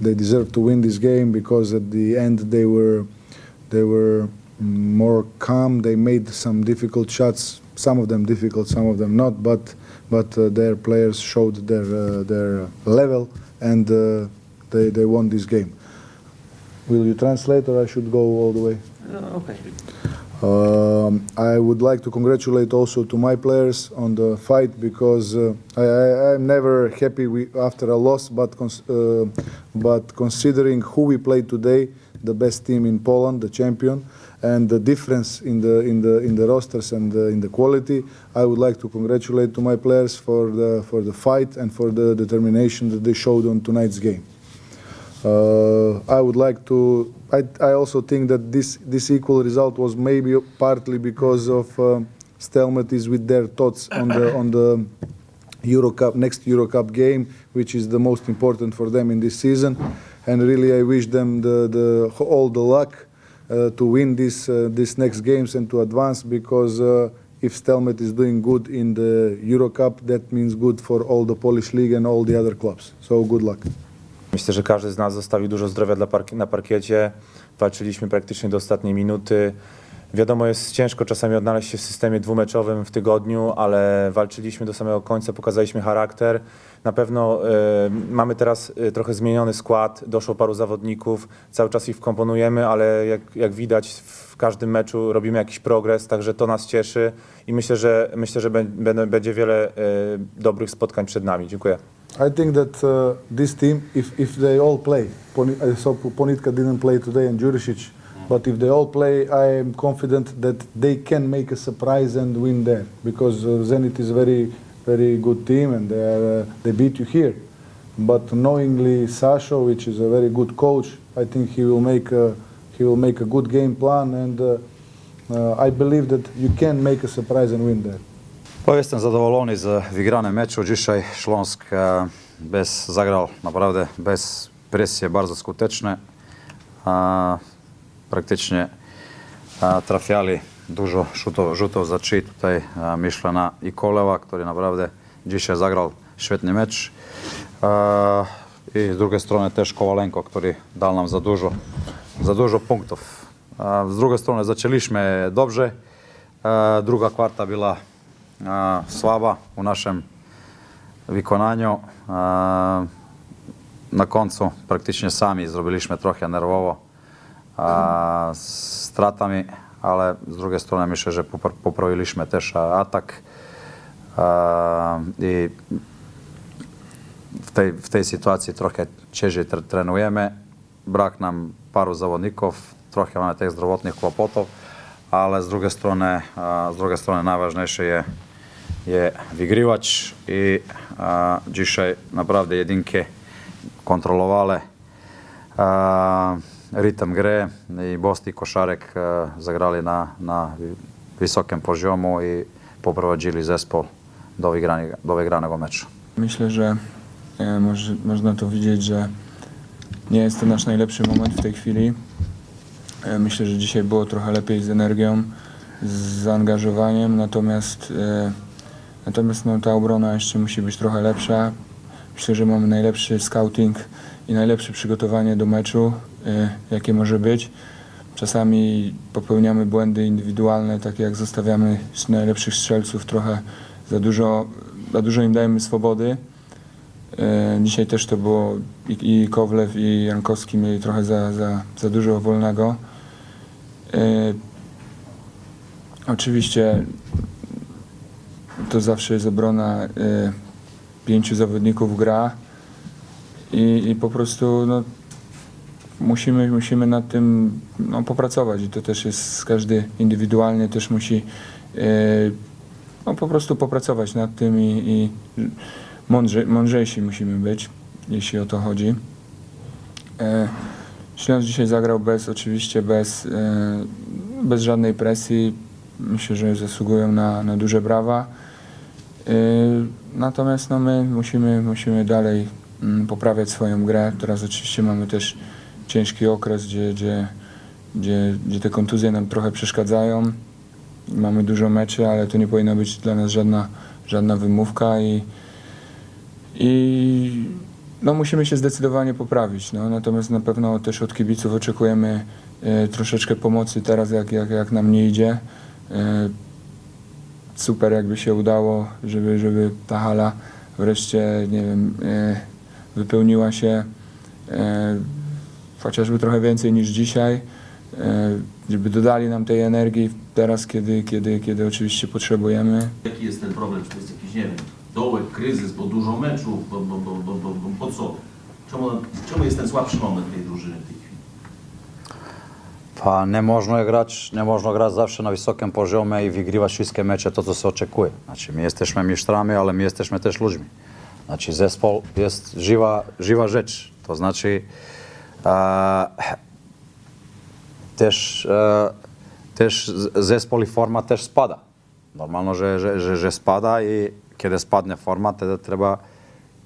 They deserve to win this game because at the end they were they were mm, more calm. They made some difficult shots, some of them difficult, some of them not. But but uh, their players showed their uh, their level and uh, they they won this game. Will you translate or I should go all the way? Okay. Um, I would like to congratulate also to my players on the fight because uh, I, I'm never happy we, after a loss, but cons- uh, but considering who we played today, the best team in Poland, the champion, and the difference in the in the in the rosters and uh, in the quality, I would like to congratulate to my players for the for the fight and for the determination that they showed on tonight's game. Uh, I would like to. I, I also think that this this equal result was maybe partly because of uh, Stelmet is with their thoughts on the on the Euro Cup next Euro Cup game, which is the most important for them in this season. And really, I wish them the, the all the luck uh, to win this uh, this next games and to advance because. Uh, if Stelmet is doing good in the Euro Cup, that means good for all the Polish league and all the other clubs. So good luck. Myślę, że każdy z nas zostawił dużo zdrowia dla parki- na parkiecie. Walczyliśmy praktycznie do ostatniej minuty. Wiadomo, jest ciężko czasami odnaleźć się w systemie dwumeczowym w tygodniu, ale walczyliśmy do samego końca, pokazaliśmy charakter. Na pewno e, mamy teraz e, trochę zmieniony skład, doszło paru zawodników, cały czas ich wkomponujemy, ale jak, jak widać w każdym meczu robimy jakiś progres, także to nas cieszy i myślę, że myślę, że będzie wiele e, dobrych spotkań przed nami. Dziękuję. I think that uh, this team, if, if they all play, Poni- I saw Ponitka didn't play today and Juricic, but if they all play, I am confident that they can make a surprise and win there because uh, Zenit is a very, very good team and they, are, uh, they beat you here. But knowingly Sasho, which is a very good coach, I think he will make a, he will make a good game plan and uh, uh, I believe that you can make a surprise and win there. Pa jestem zadowolony z wygranym meczu. Dzisiaj Śląsk e, bez, zagrał naprawdę bez presji, bardzo skutecznie. E, praktycznie e, trafiali dużo rzutów, rzutów za trzy. Tutaj e, myślę na Ikolewa, który naprawdę dzisiaj zagrał świetny mecz. E, I z drugiej strony też Kowalenko, który dał nam za dużo, za dużo punktów. E, z drugiej strony zaczęliśmy dobrze. E, druga kwarta była e, słaba u naszym wykonaniu. Na końcu praktycznie sami zrobiliśmy trochę nerwowo z stratami, ale z drugiej strony myślę, że popra- poprawiliśmy też atak. I w tej, w tej sytuacji trochę ciężej tre- trenujemy. Brak nam paru zawodników, trochę mamy tych zdrowotnych kłopotów, ale z drugiej strony, z drugiej strony najważniejsze je, je wygrywać i e, dzisiaj naprawdę jedynki kontrolowali e, rytm gry i Bosti i Koszarek e, zagrali na, na wysokim poziomu i poprowadzili zespół do, wygrania, do wygranego meczu. Myślę, że e, może, można to widzieć, że nie jest to nasz najlepszy moment w tej chwili. E, myślę, że dzisiaj było trochę lepiej z energią, z zaangażowaniem, natomiast, e, natomiast no, ta obrona jeszcze musi być trochę lepsza. Myślę, że mamy najlepszy scouting i najlepsze przygotowanie do meczu, e, jakie może być. Czasami popełniamy błędy indywidualne, takie jak zostawiamy najlepszych strzelców trochę za dużo, za dużo im dajemy swobody. E, Dzisiaj też to było i, i Kowlew i Jankowski mieli trochę za, za, za dużo wolnego. E, Oczywiście to zawsze jest obrona e, pięciu zawodników gra i, i po prostu no, musimy, musimy nad tym no, popracować i to też jest każdy indywidualnie też musi e, no, po prostu popracować nad tym i, i mądrze, mądrzejsi musimy być, jeśli o to chodzi. E, Śląsk dzisiaj zagrał bez, oczywiście bez, bez żadnej presji. Myślę, że zasługują na, na duże brawa. E, Natomiast no, my musimy, musimy dalej mm, poprawiać swoją grę. Teraz oczywiście mamy też ciężki okres, gdzie, gdzie, gdzie, gdzie te kontuzje nam trochę przeszkadzają. Mamy dużo meczy, ale to nie powinna być dla nas żadna, żadna wymówka i, i no musimy się zdecydowanie poprawić. No. Natomiast na pewno też od kibiców oczekujemy e, troszeczkę pomocy teraz, jak, jak, jak nam nie idzie. E, super jakby się udało, żeby, żeby ta hala wreszcie, nie wiem, e, wypełniła się e, chociażby trochę więcej niż dzisiaj, e, żeby dodali nam tej energii teraz, kiedy, kiedy, kiedy oczywiście potrzebujemy. Jaki jest ten problem? Czy to jest jakiś, nie wiem, dołek, kryzys, bo dużo meczów, bo, bo, bo, bo, bo, bo po co? Czemu, czemu jest ten słabszy moment tej drużyny? Pa ne možno je grać, ne možno grać zawsze na wysokim poziomie i wygrywać wszystkie mecze to, co się oczekuje. Znaczy, my jesteśmy mistrzami, ale my jesteśmy też ludźmi. Znaczy, zespół jest żywa, żywa rzecz. To znaczy, e, też, e, też zespół i forma też spada. Normalno, że, że, spada i kiedy spadnie forma, wtedy trzeba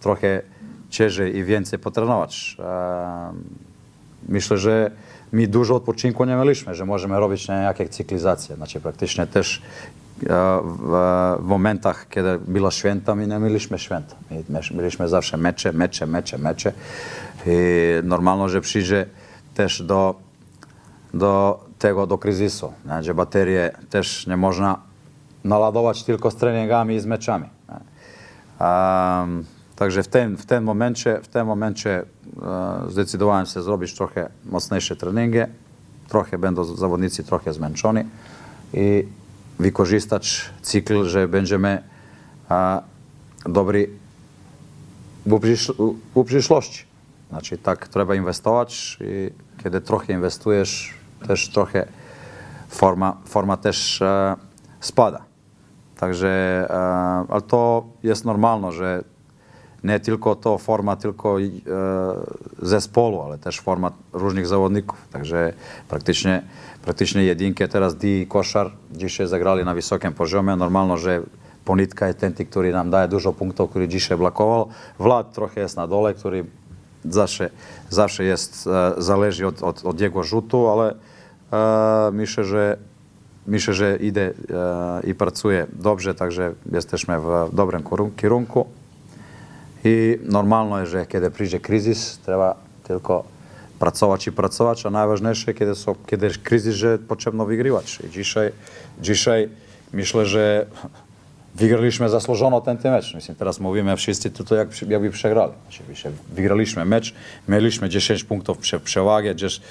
trochę ciężej i więcej potrenować. E, myślę, że my dużo odpoczynku nie mieliśmy, że możemy robić nejaké cyklizacje. Znaczy praktycznie też e, w, w momentach, kiedy była święta, my nie mieliśmy święta. My my mieliśmy zawsze mecze, mecze, mecze, mecze. I normalno, że przyjdzie też do, do tego, do kryzysu, nie? że baterie też nie można naładować tylko z treningami i z meczami. Um, także w tym, w tym momencie, w tym momencie e, zdecydowałem się zrobić trochę mocniejsze treningi, trochę będą zawodnicy trochę zmęczeni i wykorzystać cykl, że będziemy e, dobri w, przysz- w przyszłości. Znaczy tak trzeba inwestować i kiedy trochę inwestujesz, też trochę forma, forma też e, spada. Także, e, ale to jest normalne, że nie tylko to forma tylko e, zespołu, ale też forma różnych zawodników. Także praktycznie, praktycznie jedynkę teraz Di Koszar dzisiaj zagrali na wysokim poziomie. Normalno, że Ponitka je ten, który nam daje dużo punktów, który dzisiaj blokował. Vlad trochę jest na dole, który zawsze, zawsze jest, e, zależy od, od, od jego rzutu, ale e, myślę, że myślę, że idę e, i pracuję dobrze, także jesteśmy w dobrym kierun- kierunku. I normalno jest, że kiedy przyjdzie kryzys, trzeba tylko pracować i pracować, a najważniejsze, kiedy, są, kiedy jest kryzys, że potrzebno wygrywać. I dzisiaj, dzisiaj myślę, że wygraliśmy zasłużono ten mecz. Myślę, teraz mówimy wszyscy to jak, jakby przegrali. Wygraliśmy mecz, mieliśmy 10 punktów prze, przewagi,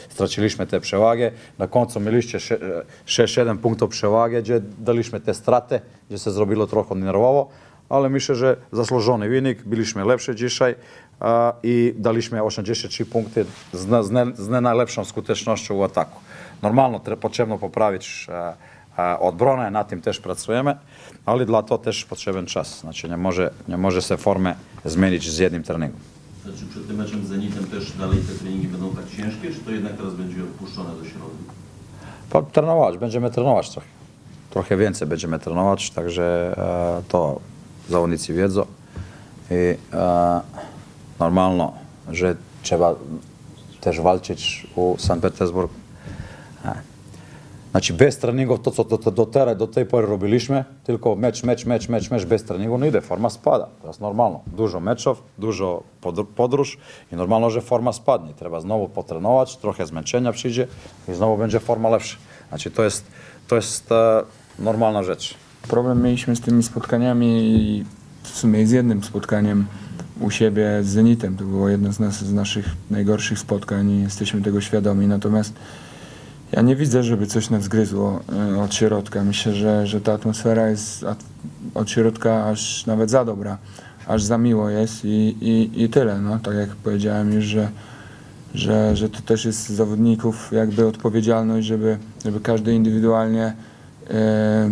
straciliśmy tę przewagę. Na końcu mieliście 6-7 punktów przewagi, gdzie daliśmy te straty, gdzie się zrobiło trochę nerwowo, ale myślę, że zasłużony wynik, byliśmy lepsi dzisiaj a, i daliśmy 83 punkty z, na- z, ne, z nie najlepszą skutecznością w ataku. Normalno tre- potrzebno poprawić e, e, odbronę, na tym też pracujemy, ale dla to też potrzebny czas. Znaczy nie może, nie może się formę zmienić z jednym treningiem. Znaczy przed tym meczem z Zenitem też dalej te treningi będą tak ciężkie, czy to jednak teraz będzie odpuszczone do środy? Trenować, będziemy trenować trochę. Trochę więcej będziemy trenować, także e, to zawodnicy wiedzą. I e, normalno, że trzeba też walczyć u St. Petersburg. Znaczy bez treningów, to co do, do, do, tej pory robiliśmy, tylko mecz, mecz, mecz, mecz, mecz, bez treningu nie idzie, forma spada. To jest normalno. Dużo meczów, dużo podr- podróż i normalno, że forma spadnie. Trzeba znowu potrenować, trochę zmęczenia przyjdzie i znowu będzie forma lepsza. Znaczy to jest, to jest e, normalna rzecz. Problem mieliśmy z tymi spotkaniami i w sumie z jednym spotkaniem u siebie z Zenitem. To było jedno z, nas, z naszych najgorszych spotkań i jesteśmy tego świadomi. Natomiast ja nie widzę, żeby coś nas gryzło e, od środka. Myślę, że, że ta atmosfera jest od środka aż nawet za dobra, aż za miło jest i, i, i tyle. No, tak jak powiedziałem już, że, że, że to też jest zawodników jakby odpowiedzialność, żeby, żeby każdy indywidualnie e,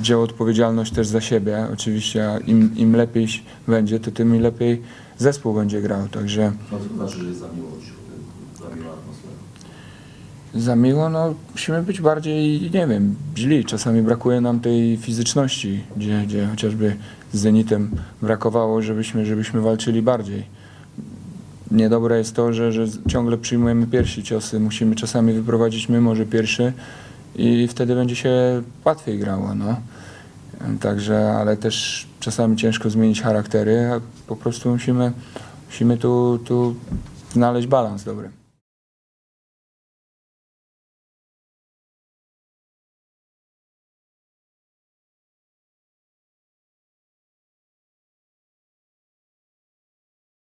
wziął odpowiedzialność też za siebie. Oczywiście a im, im lepiej będzie, to tym lepiej zespół będzie grał. Także No to znaczy, że jest za miło środka, za miła atmosfera. za miło, no musimy być bardziej, nie wiem, źli. Czasami brakuje nam tej fizyczności, gdzie, gdzie chociażby z Zenitem brakowało, żebyśmy, żebyśmy walczyli bardziej. Niedobre jest to, że, że ciągle przyjmujemy pierwsi ciosy. Musimy czasami wyprowadzić my może pierwszy i wtedy będzie się łatwiej grało. No. Także, ale też czasami ciężko zmienić charaktery, a po prostu musimy musimy tu, tu znaleźć balans dobry.